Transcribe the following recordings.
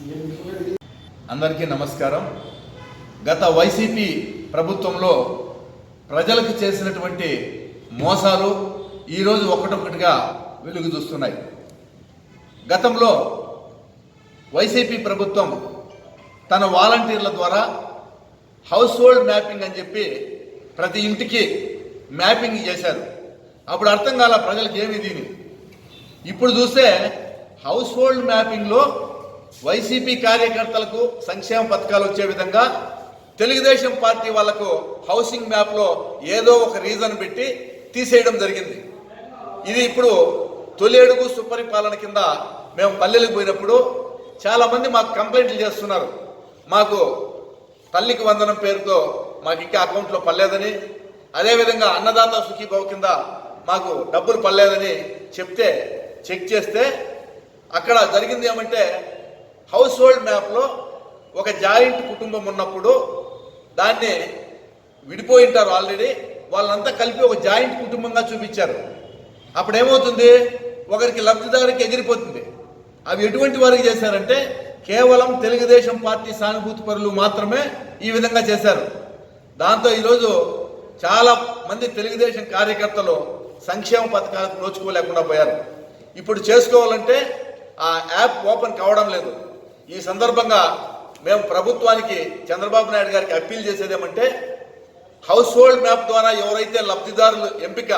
అందరికీ నమస్కారం. గత వైసీపీ ప్రభుత్వంలో ప్రజలకు చేసినటువంటి మోసాలు ఈరోజు ఒకటొకటిగా వెలుగు చూస్తున్నాయి. గతంలో వైసీపీ ప్రభుత్వం తన వాలంటీర్ల ద్వారా హౌస్ హోల్డ్ మ్యాపింగ్ అని చెప్పి ప్రతి ఇంటికి మ్యాపింగ్ చేశారు. అప్పుడు అర్థం కాల ప్రజలకు ఏమి దీని? ఇప్పుడు చూస్తే హౌస్ హోల్డ్ మ్యాపింగ్లో వైసీపీ కార్యకర్తలకు సంక్షేమ పథకాలు వచ్చే విధంగా తెలుగుదేశం పార్టీ వాళ్ళకు హౌసింగ్ మ్యాప్లో ఏదో ఒక రీజన్ పెట్టి తీసేయడం జరిగింది. ఇది ఇప్పుడు తొలి అడుగు సుపరిపాలన కింద మేము పల్లెలకు పోయినప్పుడు చాలామంది మాకు కంప్లైంట్లు చేస్తున్నారు. మాకు తల్లికి వందనం పేరుతో మాకు ఇంకా అకౌంట్లో పడలేదని అదేవిధంగా అన్నదాత సుఖీభావ కింద మాకు డబ్బులు పడలేదని చెప్తే చెక్ చేస్తే అక్కడ జరిగింది ఏమంటే హౌస్ హోల్డ్ మ్యాప్లో ఒక జాయింట్ కుటుంబం ఉన్నప్పుడు దాన్ని విడిపోయి ఉంటారు ఆల్రెడీ. వాళ్ళంతా కలిపి ఒక జాయింట్ కుటుంబంగా చూపించారు. అప్పుడేమవుతుంది? ఒకరికి లబ్ధిదారికి ఎగిరిపోతుంది. అవి ఎటువంటి వారికి చేశారంటే కేవలం తెలుగుదేశం పార్టీ సానుభూతి పరులు మాత్రమే ఈ విధంగా చేశారు. దాంతో ఈరోజు చాలా మంది తెలుగుదేశం కార్యకర్తలు సంక్షేమ పథకాలకు నోచుకోలేకుండా పోయారు. ఇప్పుడు చేసుకోవాలంటే ఆ యాప్ ఓపెన్ కావడం లేదు. ఈ సందర్భంగా మేము ప్రభుత్వానికి చంద్రబాబు నాయుడు గారికి అప్పీల్ చేసేదేమంటే హౌస్ హోల్డ్ మ్యాప్ ద్వారా ఎవరైతే లబ్ధిదారులు ఎంపిక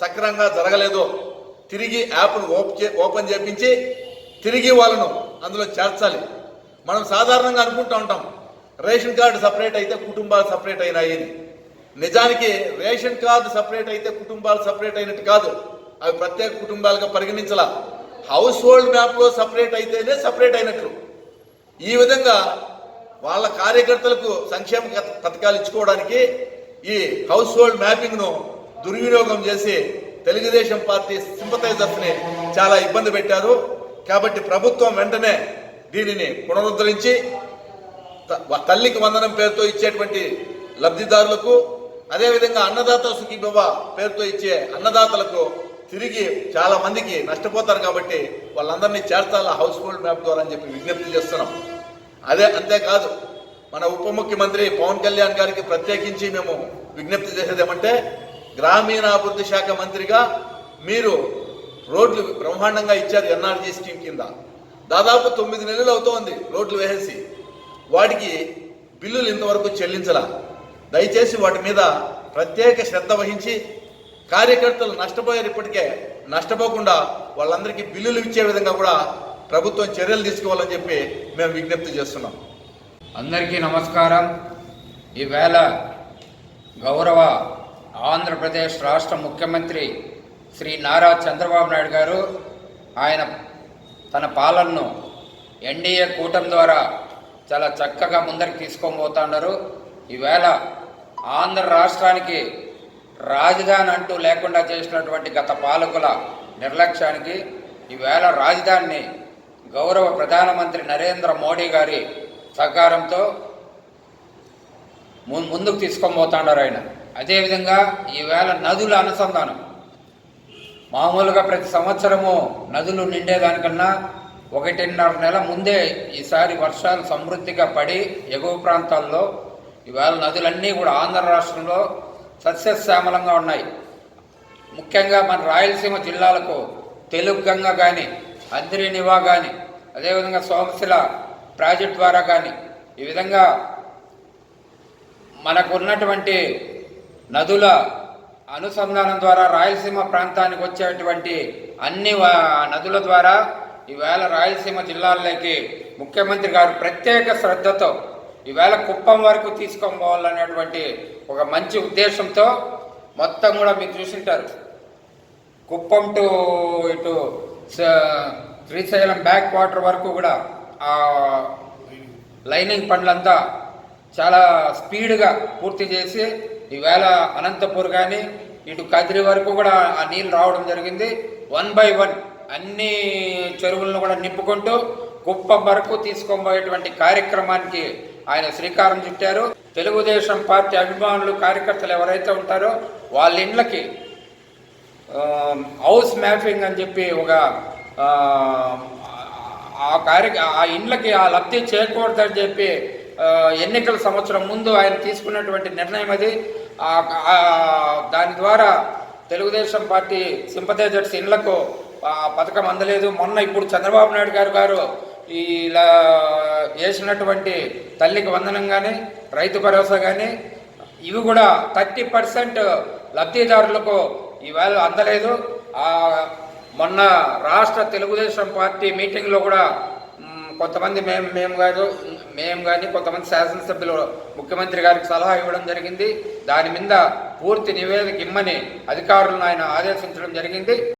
సక్రమంగా జరగలేదో తిరిగి యాప్ను చే- ఓపెన్ చేపించి తిరిగి వాళ్ళను అందులో చేర్చాలి. మనం సాధారణంగా అనుకుంటూ ఉంటాం రేషన్ కార్డు సపరేట్ అయితే కుటుంబాలు సపరేట్ అయినాయి నిజానికి రేషన్ కార్డు సపరేట్ అయితే కుటుంబాలు సపరేట్ అయినట్టు కాదు. అవి ప్రత్యేక కుటుంబాలుగా పరిగణించాల. హౌస్ హోల్డ్ మ్యాప్లో సపరేట్ అయితేనే సపరేట్ అయినట్లు. ఈ విధంగా వాళ్ళ కార్యకర్తలకు సంక్షేమ పథకాలు ఇచ్చుకోవడానికి ఈ హౌస్ హోల్డ్ మ్యాపింగ్ను దుర్వినియోగం చేసి తెలుగుదేశం పార్టీ సింపతైజర్స్ని చాలా ఇబ్బంది పెట్టారు. కాబట్టి ప్రభుత్వం వెంటనే దీనిని పునరుద్ధరించి త- తల్లికి వందనం పేరుతో ఇచ్చేటువంటి లబ్ధిదారులకు అదేవిధంగా అన్నదాత సుఖీభవ పేరుతో ఇచ్చే అన్నదాతలకు తిరిగి చాలా మందికి నష్టపోతారు కాబట్టి వాళ్ళందరినీ చేర్చాలా హౌస్ హోల్డ్ మ్యాప్ ద్వారా అని చెప్పి విజ్ఞప్తి చేస్తున్నాం. అదే అంతేకాదు మన ఉప ముఖ్యమంత్రి పవన్ కళ్యాణ్ గారికి ప్రత్యేకించి మేము విజ్ఞప్తి చేసేది ఏమంటే గ్రామీణాభివృద్ధి శాఖ మంత్రిగా మీరు రోడ్లు బ్రహ్మాండంగా ఇచ్చారు ఎన్ఆర్జీ స్కీమ్ కింద. దాదాపు తొమ్మిది నెలలు అవుతోంది రోడ్లు వేసేసి. వాటికి బిల్లులు ఇంతవరకు చెల్లించలా. దయచేసి వాటి మీద ప్రత్యేక శ్రద్ధ వహించి కార్యకర్తలు నష్టపోయారు ఇప్పటికే నష్టపోకుండా వాళ్ళందరికీ బిల్లులు ఇచ్చే విధంగా కూడా ప్రభుత్వం చర్యలు తీసుకోవాలని చెప్పి మేము విజ్ఞప్తి చేస్తున్నాం. అందరికీ నమస్కారం. ఈవేళ గౌరవ ఆంధ్రప్రదేశ్ రాష్ట్ర ముఖ్యమంత్రి శ్రీ నారా చంద్రబాబు నాయుడు గారు ఆయన తన పాలనను ఎన్డీఏ కూటమి ద్వారా చాలా చక్కగా ముందరికి తీసుకొని పోతున్నారు ఈవేళ ఆంధ్ర రాష్ట్రానికి రాజధాని అంటూ లేకుండా చేసినటువంటి గత పాలకుల నిర్లక్ష్యానికి ఈవేళ రాజధానిని గౌరవ ప్రధానమంత్రి నరేంద్ర మోడీ గారి సహకారంతో ము- ముందుకు తీసుకొని పోతున్నారు ఆయన. అదేవిధంగా ఈవేళ నదుల అనుసంధానం. మామూలుగా ప్రతి సంవత్సరము నదులు నిండేదానికన్నా ఒకటిన్నర నెల ముందే ఈసారి వర్షాలు సమృద్ధిగా పడి ఎగువ ప్రాంతాల్లో ఈవేళ నదులన్నీ కూడా ఆంధ్ర రాష్ట్రంలో సస్యశ్యామలంగా ఉన్నాయి. ముఖ్యంగా మన రాయలసీమ జిల్లాలకు తెలుగు గంగ కానీ అందిరి నివా కానీ అదేవిధంగా సోమశిల ప్రాజెక్ట్ ద్వారా కానీ ఈ విధంగా మనకు ఉన్నటువంటి నదుల అనుసంధానం ద్వారా రాయలసీమ ప్రాంతానికి వచ్చేటువంటి అన్ని నదుల ద్వారా ఈవేళ రాయలసీమ జిల్లాల్లోకి ముఖ్యమంత్రి గారు ప్రత్యేక శ్రద్ధతో ఈవేళ కుప్పం వరకు తీసుకొని పోవాలనేటువంటి ఒక మంచి ఉద్దేశంతో మొత్తం కూడా మీరు చూసింటారు. కుప్పం టు ఇటు శ్రీశైలం బ్యాక్ వాటర్ వరకు కూడా ఆ లైనింగ్ పనులంతా చాలా స్పీడ్గా పూర్తి చేసి ఈవేళ అనంతపూర్ కానీ ఇటు కదిరి వరకు కూడా ఆ నీళ్ళు రావడం జరిగింది. వన్ బై వన్ అన్ని చెరువులను కూడా నింపుకుంటూ కుప్పం వరకు తీసుకొని కార్యక్రమానికి ఆయన శ్రీకారం చుట్టారు. తెలుగుదేశం పార్టీ అభిమానులు కార్యకర్తలు ఎవరైతే ఉంటారో వాళ్ళ ఇండ్లకి హౌస్ మ్యాపింగ్ అని చెప్పి ఒక ఆ, కార్య ఆ ఇండ్లకి ఆ లబ్ధి చేకూడదని చెప్పి ఎన్నికల సంవత్సరం ముందు ఆయన తీసుకున్నటువంటి నిర్ణయం అది. దాని ద్వారా తెలుగుదేశం పార్టీ సింపథైజర్స్ ఇండ్లకు పథకం అందలేదు. మొన్న ఇప్పుడు చంద్రబాబు నాయుడు గారు గారు ఇలా వేసినటువంటి తల్లికి వందనం కానీ రైతు భరోసా కానీ ఇవి కూడా థర్టీ పర్సెంట్ లబ్ధిదారులకు ఈవేళ అందలేదు. మొన్న రాష్ట్ర తెలుగుదేశం పార్టీ మీటింగ్లో కూడా కొంతమంది మేము మేము కాదు మేము కానీ కొంతమంది శాసనసభ్యులు ముఖ్యమంత్రి గారికి సలహా ఇవ్వడం జరిగింది. దాని మీద పూర్తి నివేదిక ఇమ్మని అధికారులను ఆయన ఆదేశించడం జరిగింది.